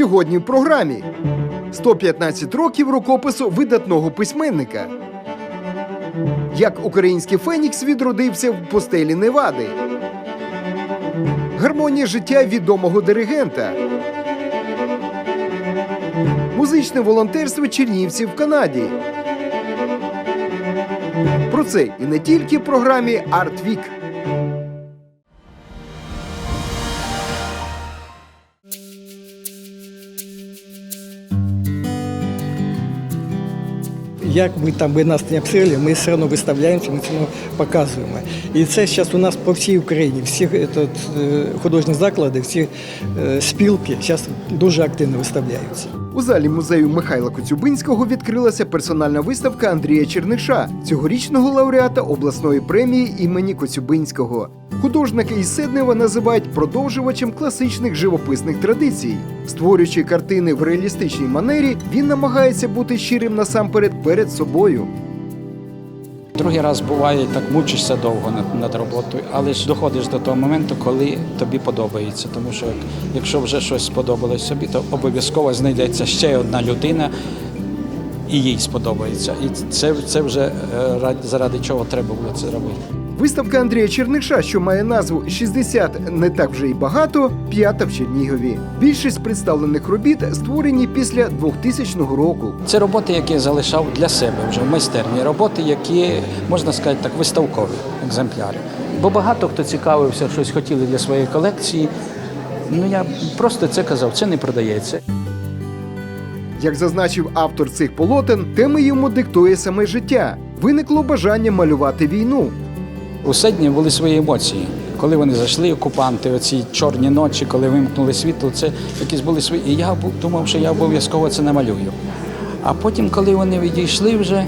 Сьогодні в програмі 115 років рукопису видатного письменника. Як український Фенікс відродився в пустелі Невади. Гармонія життя відомого диригента. Музичне волонтерство чернівців в Канаді. Про це і не тільки в програмі Арт Як ми там би нас не обстріли, ми все одно виставляємося, ми все одно показуємо. І це зараз у нас по всій Україні. Всі этот, е, художні заклади, всі е, спілки зараз дуже активно виставляються. У залі музею Михайла Коцюбинського відкрилася персональна виставка Андрія Черниша, цьогорічного лауреата обласної премії імені Коцюбинського. Художника із Седнева називають продовжувачем класичних живописних традицій. Створюючи картини в реалістичній манері, він намагається бути щирим насамперед перед собою. Другий раз буває так мучишся довго над, над роботою, але ж доходиш до того моменту, коли тобі подобається. Тому що якщо вже щось сподобалось собі, то обов'язково знайдеться ще одна людина, і їй сподобається. І це, це вже е, заради чого треба було це робити. Виставка Андрія Черниша, що має назву «60 не так вже й багато, п'ята в Чернігові. Більшість представлених робіт створені після 2000 року. Це роботи, які я залишав для себе вже в майстерні. Роботи, які можна сказати так, виставкові екземпляри. Бо багато хто цікавився, щось хотіли для своєї колекції. Ну я просто це казав, це не продається. Як зазначив автор цих полотен, теми йому диктує саме життя. Виникло бажання малювати війну. У Седні були свої емоції. Коли вони зайшли, окупанти, оці чорні ночі, коли вимкнули світло, це якісь були свої. І я думав, що я обов'язково це намалюю. А потім, коли вони відійшли вже,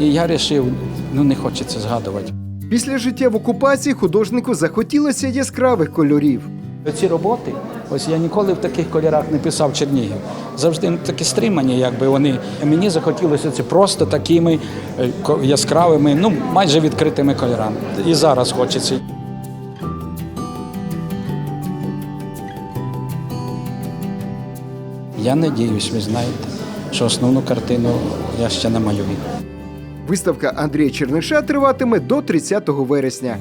і я вирішив, ну не хочеться згадувати. Після життя в окупації художнику захотілося яскравих кольорів. Ці роботи, ось я ніколи в таких кольорах не писав Чернігів. Завжди такі стримані, якби вони. Мені захотілося це просто такими е, яскравими, ну майже відкритими кольорами. І зараз хочеться. Я надіюсь, ви знаєте, що основну картину я ще намалюю. Виставка Андрія Черниша триватиме до 30 вересня.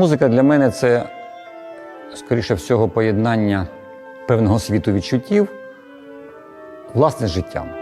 Музика для мене це, скоріше всього, поєднання певного світу відчуттів власне життям.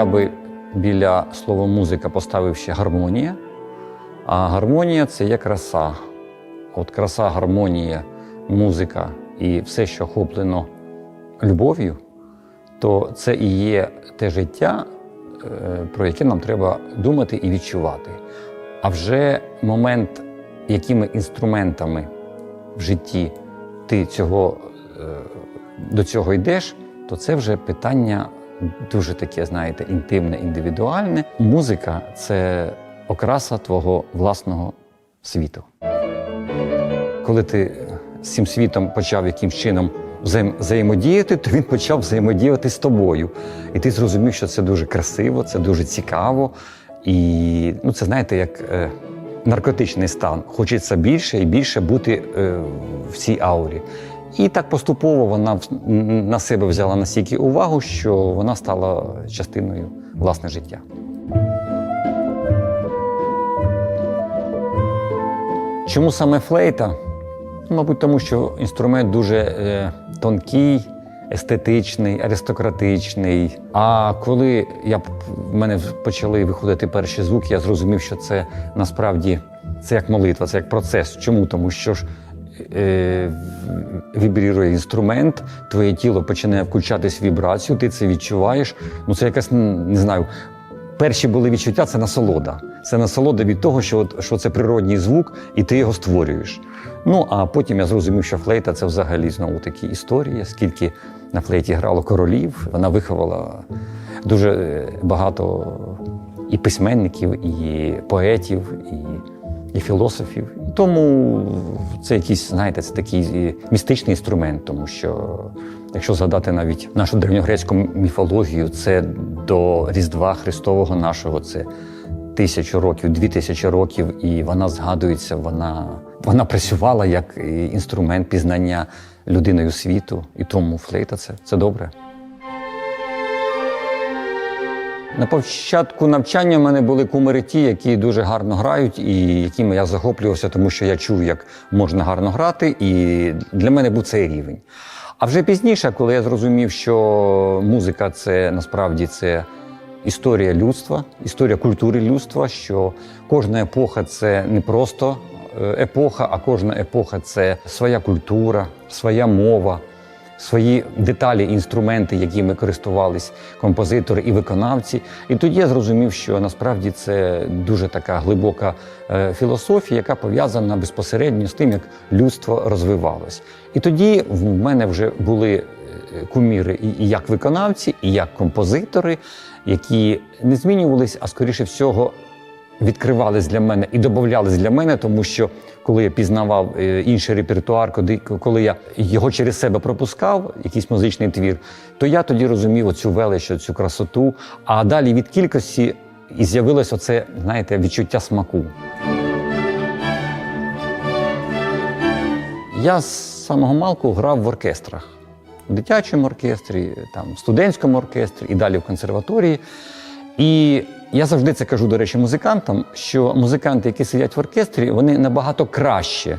Я би біля слова музика поставив ще гармонія. А гармонія це є краса. От краса, гармонія, музика і все, що охоплено любов'ю, то це і є те життя, е, про яке нам треба думати і відчувати. А вже момент, якими інструментами в житті ти цього, е, до цього йдеш, то це вже питання дуже таке, знаєте, інтимне, індивідуальне. Музика це окраса твого власного світу. Коли ти з цим світом почав якимсь чином взаємодіяти, то він почав взаємодіяти з тобою. І ти зрозумів, що це дуже красиво, це дуже цікаво. І ну, це знаєте, як е, наркотичний стан. Хочеться більше і більше бути е, в цій аурі. І так поступово вона на себе взяла настільки увагу, що вона стала частиною власне життя. Чому саме флейта? Мабуть, тому що інструмент дуже е, тонкий, естетичний, аристократичний. А коли я в мене почали виходити перші звуки, я зрозумів, що це насправді це як молитва, це як процес. Чому? Тому що ж е, вібрірує інструмент, твоє тіло починає включатись в вібрацію, ти це відчуваєш. Ну це якась не знаю. перші були відчуття це насолода. Це насолода від того, що, що це природній звук, і ти його створюєш. Ну а потім я зрозумів, що флейта це взагалі знову таки історія, скільки на флейті грало королів. Вона виховала дуже е, багато і письменників, і поетів, і, і філософів. Тому це якийсь, знаєте, це такий містичний інструмент, тому що якщо згадати навіть нашу древньогрецьку міфологію, це до Різдва Христового нашого, це тисячу років, дві тисячі років, і вона згадується, вона, вона працювала як інструмент пізнання людиною світу, і тому флейта це, це добре. На початку навчання в мене були кумири ті, які дуже гарно грають, і якими я захоплювався, тому що я чув, як можна гарно грати, і для мене був цей рівень. А вже пізніше, коли я зрозумів, що музика це насправді це історія людства, історія культури людства, що кожна епоха це не просто е, епоха, а кожна епоха це своя культура, своя мова, свої деталі, інструменти, якими користувались композитори і виконавці. І тоді я зрозумів, що насправді це дуже така глибока е, філософія, яка пов'язана безпосередньо з тим, як людство розвивалось. І тоді в мене вже були е, куміри і як виконавці, і як композитори, які не змінювались, а скоріше всього відкривались для мене і додавались для мене, тому що коли я пізнавав е, інший репертуар, коли, я його через себе пропускав, якийсь музичний твір, то я тоді розумів оцю велич, цю красоту. А далі від кількості і з'явилось оце, знаєте, відчуття смаку. Я з самого малку грав в оркестрах. В дитячому оркестрі, там, в студентському оркестрі і далі в консерваторії. І я завжди це кажу, до речі, музикантам, що музиканти, які сидять в оркестрі, вони набагато краще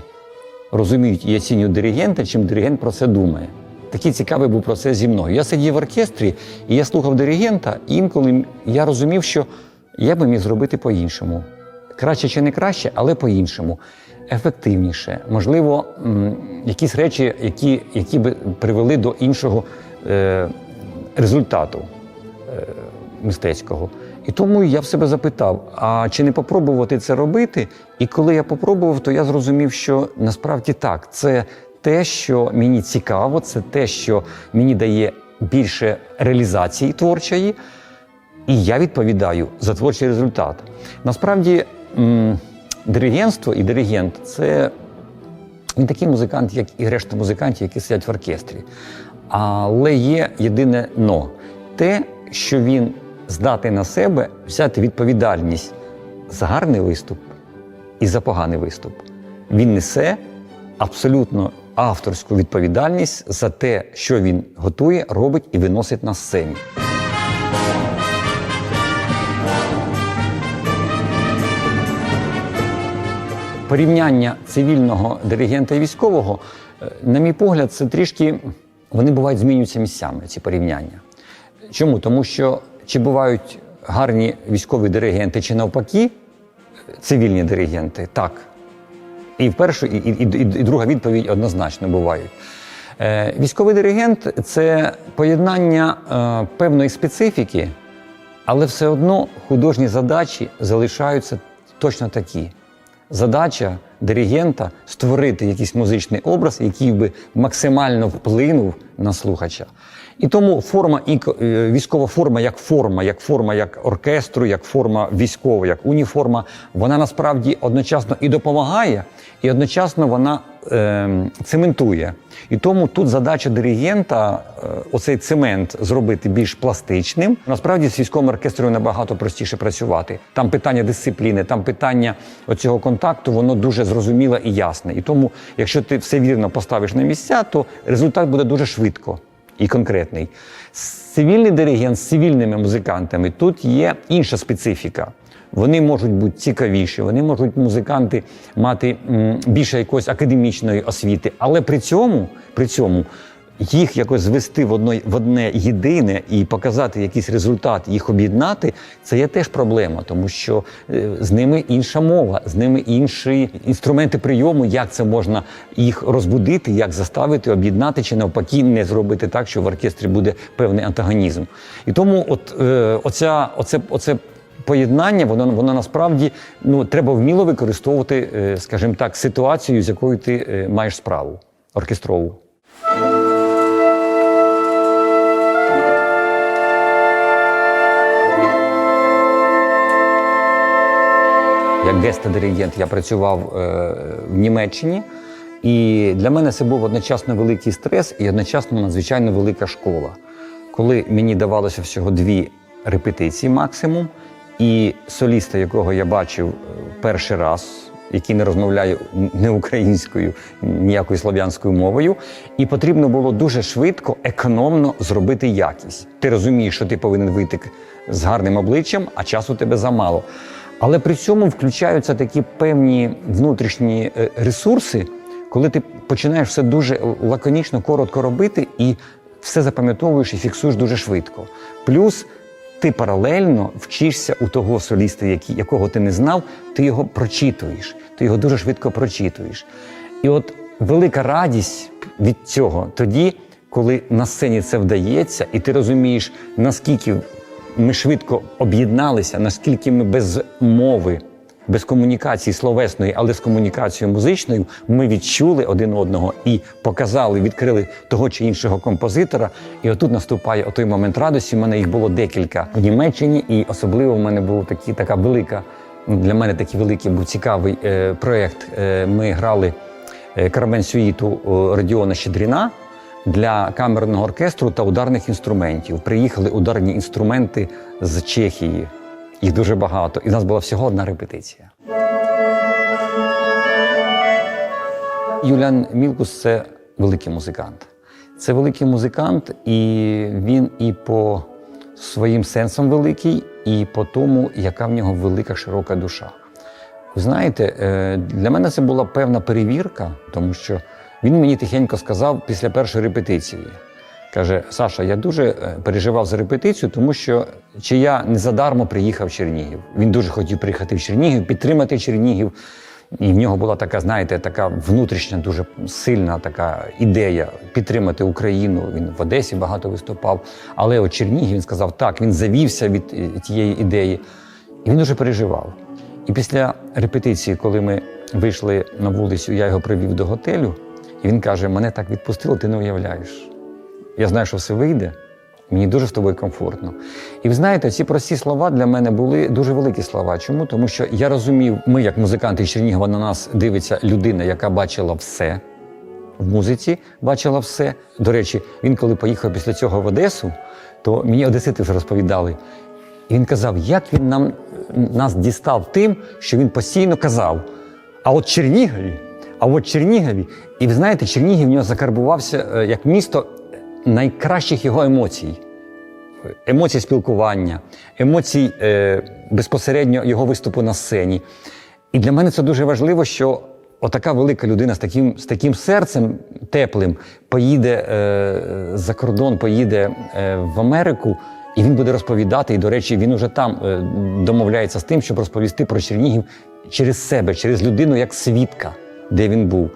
розуміють і диригента, чим диригент про це думає. Такий цікавий був процес зі мною. Я сидів в оркестрі, і я слухав диригента, і інколи я розумів, що я би міг зробити по-іншому. Краще чи не краще, але по-іншому. Ефективніше. Можливо, якісь речі, які, які би привели до іншого е, результату е, мистецького. І тому я в себе запитав: а чи не попробувати це робити? І коли я попробував, то я зрозумів, що насправді так, це те, що мені цікаво, це те, що мені дає більше реалізації творчої, і я відповідаю за творчий результат. Насправді, диригентство і диригент це не такий музикант, як і решта музикантів, які сидять в оркестрі. Але є єдине но те, що він здатний на себе взяти відповідальність за гарний виступ і за поганий виступ. Він несе абсолютно авторську відповідальність за те, що він готує, робить і виносить на сцені. порівняння цивільного диригента і військового, е, на мій погляд, це трішки вони бувають змінюються місцями, ці порівняння. Чому? Тому що чи бувають гарні військові диригенти, чи навпаки, цивільні диригенти? Так. І в першу, і, і, і, і друга відповідь однозначно бувають. Е, військовий диригент це поєднання е, певної специфіки, але все одно художні задачі залишаються точно такі. Задача диригента створити якийсь музичний образ, який би максимально вплинув на слухача. І тому форма е, військова форма як форма, як форма як оркестру, як форма військова, як уніформа, вона насправді одночасно і допомагає, і одночасно вона е, цементує. І тому тут задача диригента е, оцей цемент зробити більш пластичним. Насправді з військовим оркестром набагато простіше працювати. Там питання дисципліни, там питання оцього контакту, воно дуже зрозуміле і ясне. І тому, якщо ти все вірно поставиш на місця, то результат буде дуже швидко і конкретний. Цивільний диригент з цивільними музикантами тут є інша специфіка. Вони можуть бути цікавіші, вони можуть музиканти мати більше якоїсь академічної освіти, але при цьому, при цьому їх якось звести в одно, в одне єдине і показати якийсь результат, їх об'єднати, це є теж проблема, тому що е, з ними інша мова, з ними інші інструменти прийому, як це можна їх розбудити, як заставити, об'єднати чи навпаки не зробити так, що в оркестрі буде певний антагонізм. І тому, от е, оця, оце, оце поєднання, воно, воно насправді ну, треба вміло використовувати, е, скажімо так, ситуацію, з якою ти е, маєш справу оркестрову. Як геста-диригент я працював е, в Німеччині, і для мене це був одночасно великий стрес і одночасно надзвичайно велика школа. Коли мені давалося всього дві репетиції максимум, і соліста, якого я бачив е, перший раз, який не розмовляє не українською, ніякою слов'янською мовою, і потрібно було дуже швидко, економно зробити якість. Ти розумієш, що ти повинен вийти з гарним обличчям, а часу тебе замало. Але при цьому включаються такі певні внутрішні е, ресурси, коли ти починаєш все дуже лаконічно, коротко робити і все запам'ятовуєш і фіксуєш дуже швидко. Плюс ти паралельно вчишся у того соліста, якого ти не знав, ти його прочитуєш, ти його дуже швидко прочитуєш. І от велика радість від цього тоді, коли на сцені це вдається, і ти розумієш, наскільки ми швидко об'єдналися, наскільки ми без мови, без комунікації словесної, але з комунікацією музичною, ми відчули один одного і показали, відкрили того чи іншого композитора. І отут наступає той момент радості. У мене їх було декілька в Німеччині, і особливо в мене була такі, така велика, для мене такий великий був цікавий е, проєкт. Е, ми грали е, Кармен Сюїту Радіона Щедріна для камерного оркестру та ударних інструментів. Приїхали ударні інструменти з Чехії. Їх дуже багато. І в нас була всього одна репетиція. Юліан Мілкус це великий музикант. Це великий музикант, і він і по своїм сенсам великий, і по тому, яка в нього велика широка душа. Ви знаєте, е, для мене це була певна перевірка, тому що він мені тихенько сказав після першої репетиції. Каже: Саша, я дуже е, переживав за репетицію, тому що чи я не задармо приїхав в Чернігів. Він дуже хотів приїхати в Чернігів, підтримати Чернігів. І в нього була така, знаєте, така внутрішня, дуже сильна така ідея підтримати Україну. Він в Одесі багато виступав. Але от Чернігів він сказав, так, він завівся від е, тієї ідеї. І він дуже переживав. І після репетиції, коли ми вийшли на вулицю, я його привів до готелю, і він каже: мене так відпустило, ти не уявляєш. Я знаю, що все вийде. Мені дуже з тобою комфортно. І ви знаєте, ці прості слова для мене були дуже великі слова. Чому? Тому що я розумів, ми, як музиканти Чернігова, на нас дивиться людина, яка бачила все в музиці, бачила все. До речі, він коли поїхав після цього в Одесу, то мені одесити вже розповідали. І він казав, як він нам, нас дістав тим, що він постійно казав. А от Чернігові, а от Чернігові, і ви знаєте, Чернігів в нього закарбувався е, як місто найкращих його емоцій. Емоцій спілкування, емоцій е, безпосередньо його виступу на сцені. І для мене це дуже важливо, що отака велика людина з таким, з таким серцем теплим поїде е, за кордон, поїде е, в Америку, і він буде розповідати. І, до речі, він уже там е, домовляється з тим, щоб розповісти про Чернігів через себе, через людину як свідка, де він був.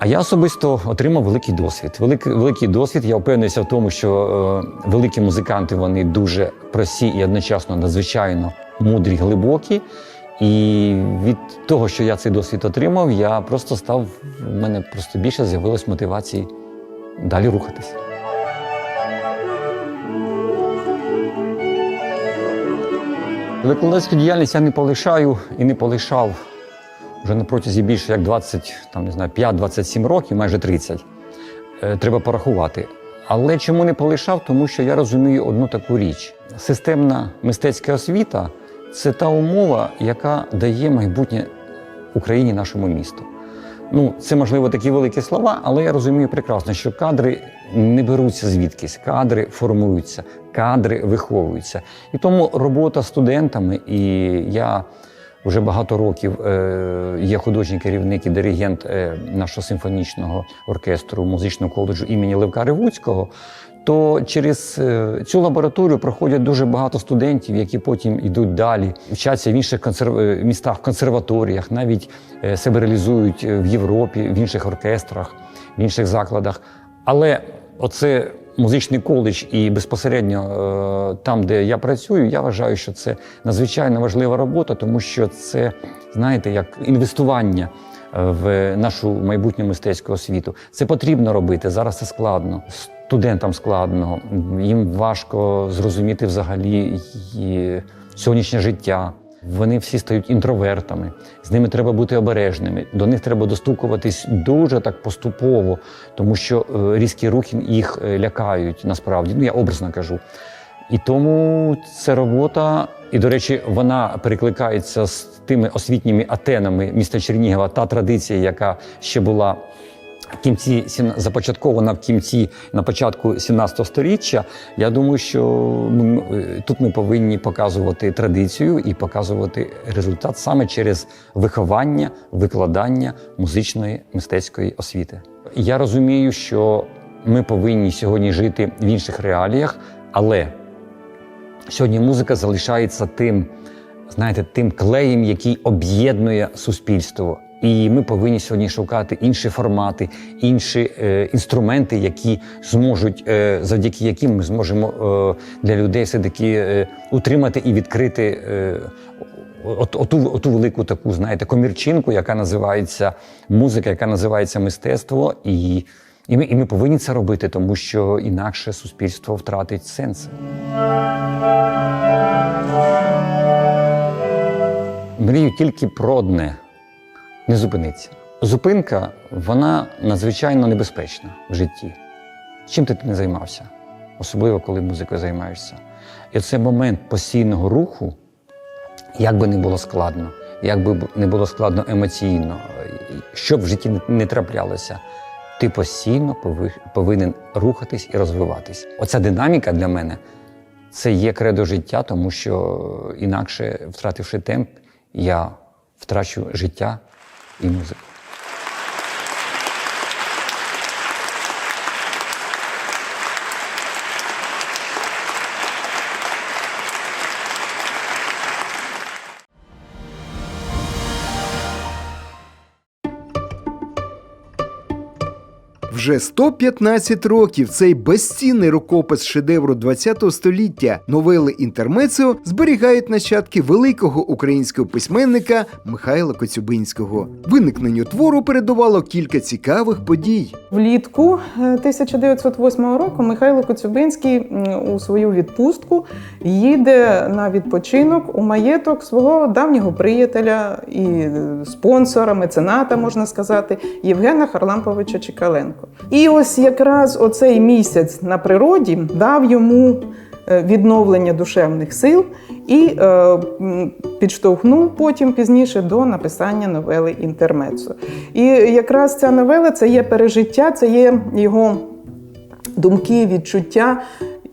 А я особисто отримав великий досвід. Великий, великий досвід. Я впевнився в тому, що е, великі музиканти вони дуже прості і одночасно надзвичайно мудрі, глибокі. І від того, що я цей досвід отримав, я просто став, в мене просто більше з'явилось мотивації далі рухатись. Викладацьку діяльність я не полишаю і не полишав вже на протязі більше як 20, там не знаю, 5-27 років, майже 30. Е, Треба порахувати. Але чому не полишав? Тому що я розумію одну таку річ: системна мистецька освіта це та умова, яка дає майбутнє Україні, нашому місту. Ну, це можливо такі великі слова, але я розумію прекрасно, що кадри не беруться звідкись, кадри формуються, кадри виховуються. І тому робота студентами, і я вже багато років е, є художній керівник і диригент е, нашого симфонічного оркестру музичного коледжу імені Левка Ревуцького. То через е, цю лабораторію проходять дуже багато студентів, які потім йдуть далі, вчаться в інших консерв... містах, консерваторіях, навіть себе реалізують в Європі, в інших оркестрах, в інших закладах. Але оце музичний коледж і безпосередньо е, там, де я працюю, я вважаю, що це надзвичайно важлива робота, тому що це, знаєте, як інвестування е, в нашу майбутню мистецьку освіту. Це потрібно робити. Зараз це складно. Студентам складно, їм важко зрозуміти взагалі сьогоднішнє життя. Вони всі стають інтровертами, з ними треба бути обережними. До них треба достукуватись дуже так поступово, тому що е, різкі рухи їх е, лякають насправді. Ну я образно кажу. І тому це робота, і до речі, вона перекликається з тими освітніми атенами міста Чернігова, та традиція, яка ще була в кінці започаткована в кінці на початку 17 століття. Я думаю, що ми, е, тут ми повинні показувати традицію і показувати результат саме через виховання, викладання музичної мистецької освіти. Я розумію, що ми повинні сьогодні жити в інших реаліях, але сьогодні музика залишається тим, знаєте, тим клеєм, який об'єднує суспільство. І ми повинні сьогодні шукати інші формати, інші е, інструменти, які зможуть, е, завдяки яким ми зможемо е, для людей все-таки е, утримати і відкрити е, от, оту, оту велику таку, знаєте, комірчинку, яка називається музика, яка називається мистецтво. І, і, ми, і ми повинні це робити, тому що інакше суспільство втратить сенс. Мрію тільки про одне не зупиниться. Зупинка вона надзвичайно небезпечна в житті. Чим ти не займався, особливо коли музикою займаєшся. І це момент постійного руху, як би не було складно, як би не було складно емоційно, що б в житті не- траплялося, ти постійно повинен рухатись і розвиватись. Оця динаміка для мене це є кредо життя, тому що інакше, втративши темп, я втрачу життя і музику. Вже 115 років цей безцінний рукопис шедевру ХХ століття новели Інтермецео зберігають нащадки великого українського письменника Михайла Коцюбинського. Виникненню твору передувало кілька цікавих подій. Влітку е, 1908 року Михайло Коцюбинський у свою відпустку їде на відпочинок у маєток свого давнього приятеля і е, спонсора, мецената, можна сказати, Євгена Харламповича Чекаленко. І ось якраз оцей місяць на природі дав йому е, відновлення душевних сил і е, підштовхнув потім пізніше до написання новели Інтермецо. І якраз ця новела це є пережиття, це є його думки, відчуття,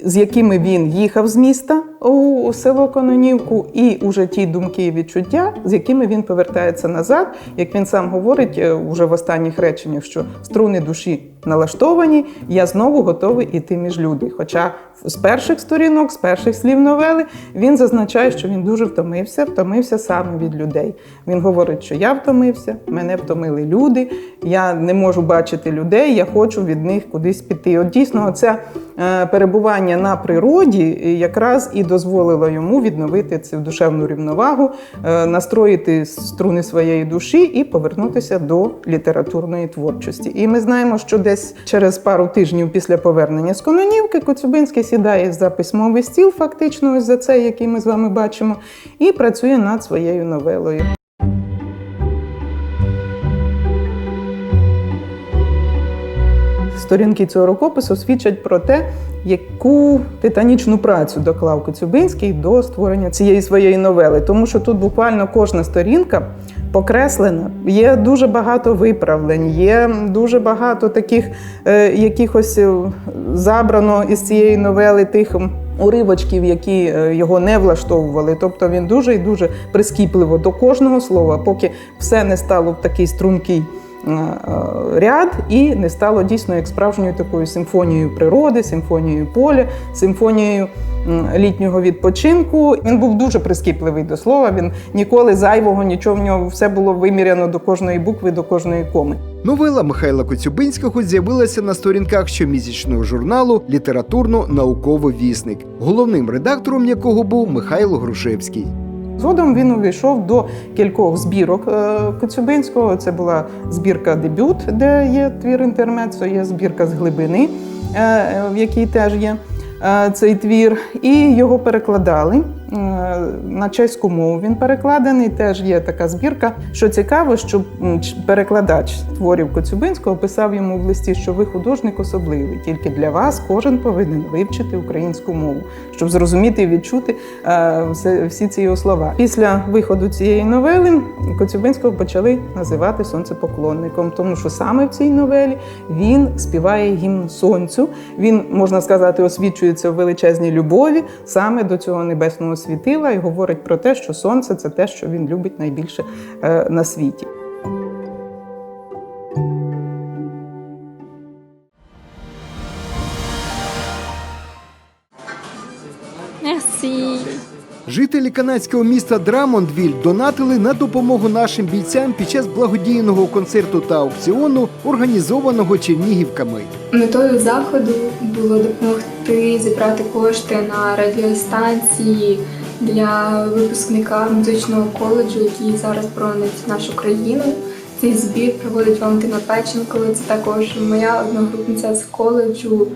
з якими він їхав з міста у село Кононівку, і уже ті думки і відчуття, з якими він повертається назад, як він сам говорить е, уже в останніх реченнях, що струни душі налаштовані, я знову готовий іти між люди. Хоча з перших сторінок, з перших слів новели, він зазначає, що він дуже втомився, втомився саме від людей. Він говорить, що я втомився, мене втомили люди, я не можу бачити людей, я хочу від них кудись піти. От дійсно, це перебування на природі е, якраз і дозволило йому відновити цю душевну рівновагу, е, настроїти струни своєї душі і повернутися до літературної творчості. І ми знаємо, що десь через пару тижнів після повернення з Кононівки Коцюбинський сідає за письмовий стіл, фактично, ось за цей, який ми з вами бачимо, і працює над своєю новелою. Сторінки цього рукопису свідчать про те, яку титанічну працю доклав Коцюбинський до створення цієї своєї новели, тому що тут буквально кожна сторінка покреслена. Є дуже багато виправлень, є дуже багато таких е, якихось е, забрано із цієї новели тих. Уривочків, які е, його не влаштовували, тобто він дуже і дуже прискіпливо до кожного слова, поки все не стало в такий стрункий ряд і не стало дійсно як справжньою такою симфонією природи, симфонією поля, симфонією літнього відпочинку. Він був дуже прискіпливий до слова. Він ніколи зайвого, нічого в нього все було виміряно до кожної букви, до кожної коми. Новела Михайла Коцюбинського з'явилася на сторінках щомісячного журналу Літературно-науковий вісник, головним редактором якого був Михайло Грушевський. Згодом він увійшов до кількох збірок е, Коцюбинського. Це була збірка дебют, де є твір інтермецо, є збірка з глибини, е, е, в якій теж є цей твір. І його перекладали на чеську мову. Він перекладений. Теж є така збірка. Що цікаво, що перекладач творів Коцюбинського писав йому в листі, що ви художник особливий. Тільки для вас кожен повинен вивчити українську мову, щоб зрозуміти і відчути е, всі ці його слова. Після виходу цієї новели Коцюбинського почали називати сонцепоклонником, тому що саме в цій новелі він співає гімн сонцю. Він можна сказати, освічується в величезній любові саме до цього небесного світила і говорить про те, що сонце це те, що він любить найбільше е, на світі. Merci. Жителі канадського міста Драмондвіль донатили на допомогу нашим бійцям під час благодійного концерту та аукціону, організованого чернігівками. Метою заходу було допомогти зібрати кошти на радіостанції для випускника музичного коледжу, який зараз боронить нашу країну. Цей збір проводить Валентина Печенко. Це також моя одногрупниця з коледжу.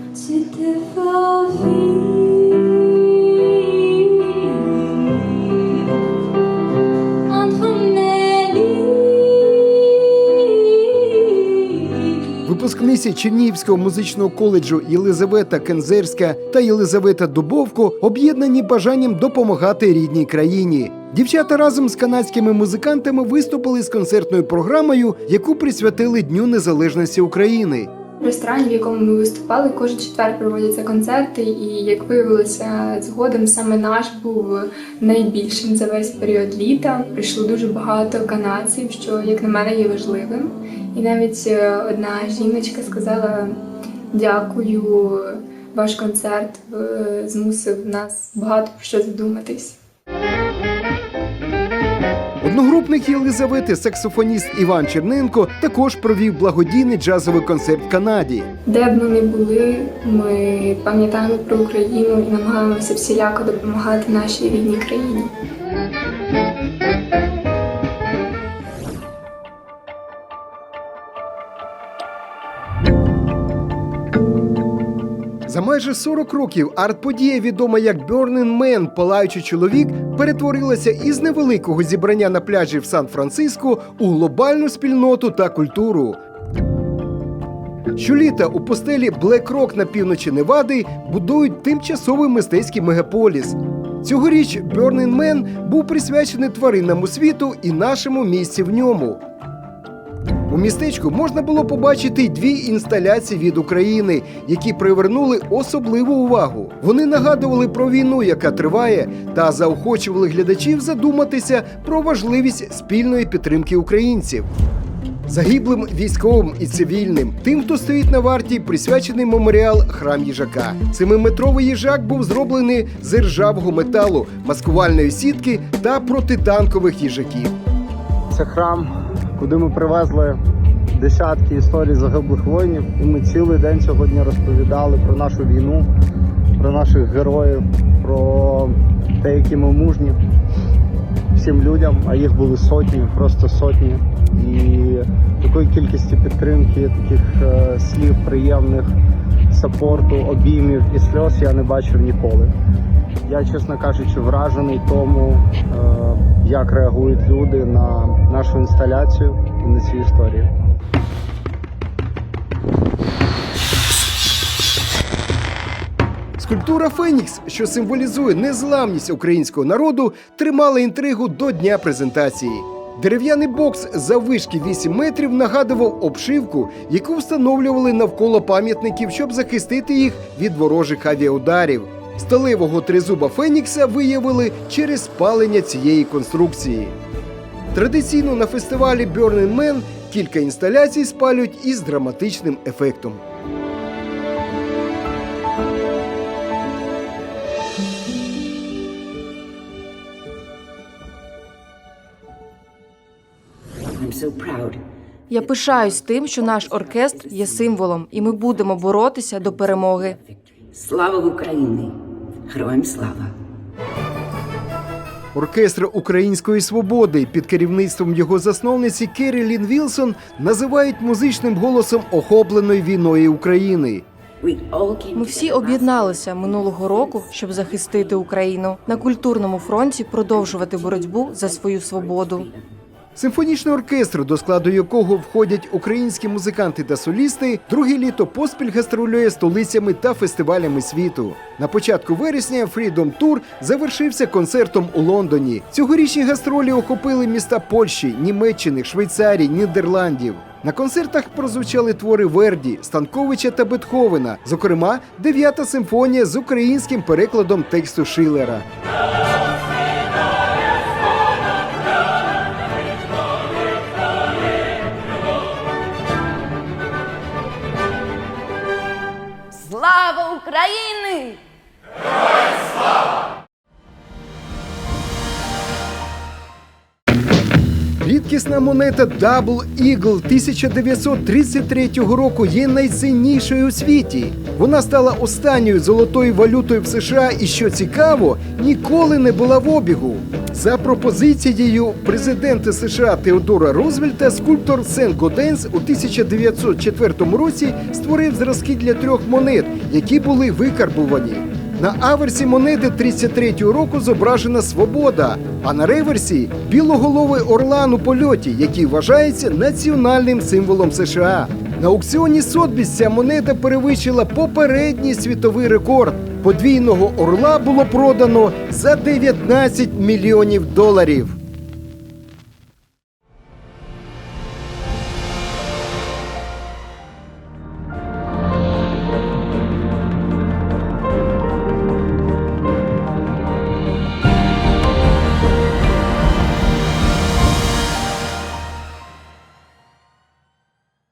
Випускниці Чернігівського музичного коледжу Єлизавета Кензерська та Єлизавета Дубовко об'єднані бажанням допомагати рідній країні. Дівчата разом з канадськими музикантами виступили з концертною програмою, яку присвятили Дню Незалежності України. Ресторані, в якому ми виступали, кожен четвер проводяться концерти, і як виявилося згодом, саме наш був найбільшим за весь період літа. Прийшло дуже багато канадців, що як на мене є важливим. І навіть е, одна жіночка сказала: дякую, ваш концерт е, змусив нас багато про що задуматись. Одногрупник Єлизавети, саксофоніст Іван Черненко, також провів благодійний джазовий концерт в Канаді. Де б ми не були, ми пам'ятаємо про Україну і намагаємося всіляко допомагати нашій рідній країні. Майже 40 років арт-подія, відома як Burning Man, палаючий чоловік, перетворилася із невеликого зібрання на пляжі в Сан-Франциско у глобальну спільноту та культуру. Щоліта у постелі Black Rock на півночі Невади будують тимчасовий мистецький мегаполіс. Цьогоріч Burning Man був присвячений тваринному світу і нашому місці в ньому. У містечку можна було побачити дві інсталяції від України, які привернули особливу увагу. Вони нагадували про війну, яка триває, та заохочували глядачів задуматися про важливість спільної підтримки українців. Загиблим військовим і цивільним, тим, хто стоїть на варті, присвячений меморіал Храм їжака. Семиметровий їжак був зроблений з ржавого металу, маскувальної сітки та протитанкових їжаків. Це храм, куди ми привезли десятки історій загиблих воїнів. І ми цілий день сьогодні розповідали про нашу війну, про наших героїв, про те, які ми мужні всім людям, а їх були сотні, просто сотні. І такої кількості підтримки, таких е, слів приємних, сапорту, обіймів і сльоз я не бачив ніколи. Я, чесно кажучи, вражений тому, е, як реагують люди на нашу інсталяцію і на ці історії. Скульптура Фенікс, що символізує незламність українського народу, тримала інтригу до дня презентації. Дерев'яний бокс заввишки 8 метрів нагадував обшивку, яку встановлювали навколо пам'ятників, щоб захистити їх від ворожих авіаударів. Сталевого тризуба Фенікса виявили через спалення цієї конструкції. Традиційно на фестивалі Burning Man Кілька інсталяцій спалюють із драматичним ефектом. Я пишаюсь тим, що наш оркестр є символом, і ми будемо боротися до перемоги. Слава Україні! Героям слава! Оркестр української свободи під керівництвом його засновниці Керрі Лін Вілсон називають музичним голосом охопленої війною України. Ми всі об'єдналися минулого року, щоб захистити Україну на культурному фронті, продовжувати боротьбу за свою свободу. Симфонічний оркестр, до складу якого входять українські музиканти та солісти, друге літо поспіль гастролює столицями та фестивалями світу. На початку вересня Freedom Tour завершився концертом у Лондоні. Цьогорічні гастролі охопили міста Польщі, Німеччини, Швейцарії, Нідерландів. На концертах прозвучали твори Верді, Станковича та Бетховена, зокрема, дев'ята симфонія з українським перекладом тексту Шилера. Слава Рідкісна монета Double Eagle 1933 року є найціннішою у світі. Вона стала останньою золотою валютою в США і, що цікаво, ніколи не була в обігу. За пропозицією президента США Теодора Рузвельта, скульптор Сен Годенс у 1904 році створив зразки для трьох монет, які були викарбувані. На аверсі монети 33-го року зображена свобода, а на реверсі білоголовий орлан у польоті, який вважається національним символом США. На аукціоні Сотбіс ця монета перевищила попередній світовий рекорд. Подвійного орла було продано за 19 мільйонів доларів.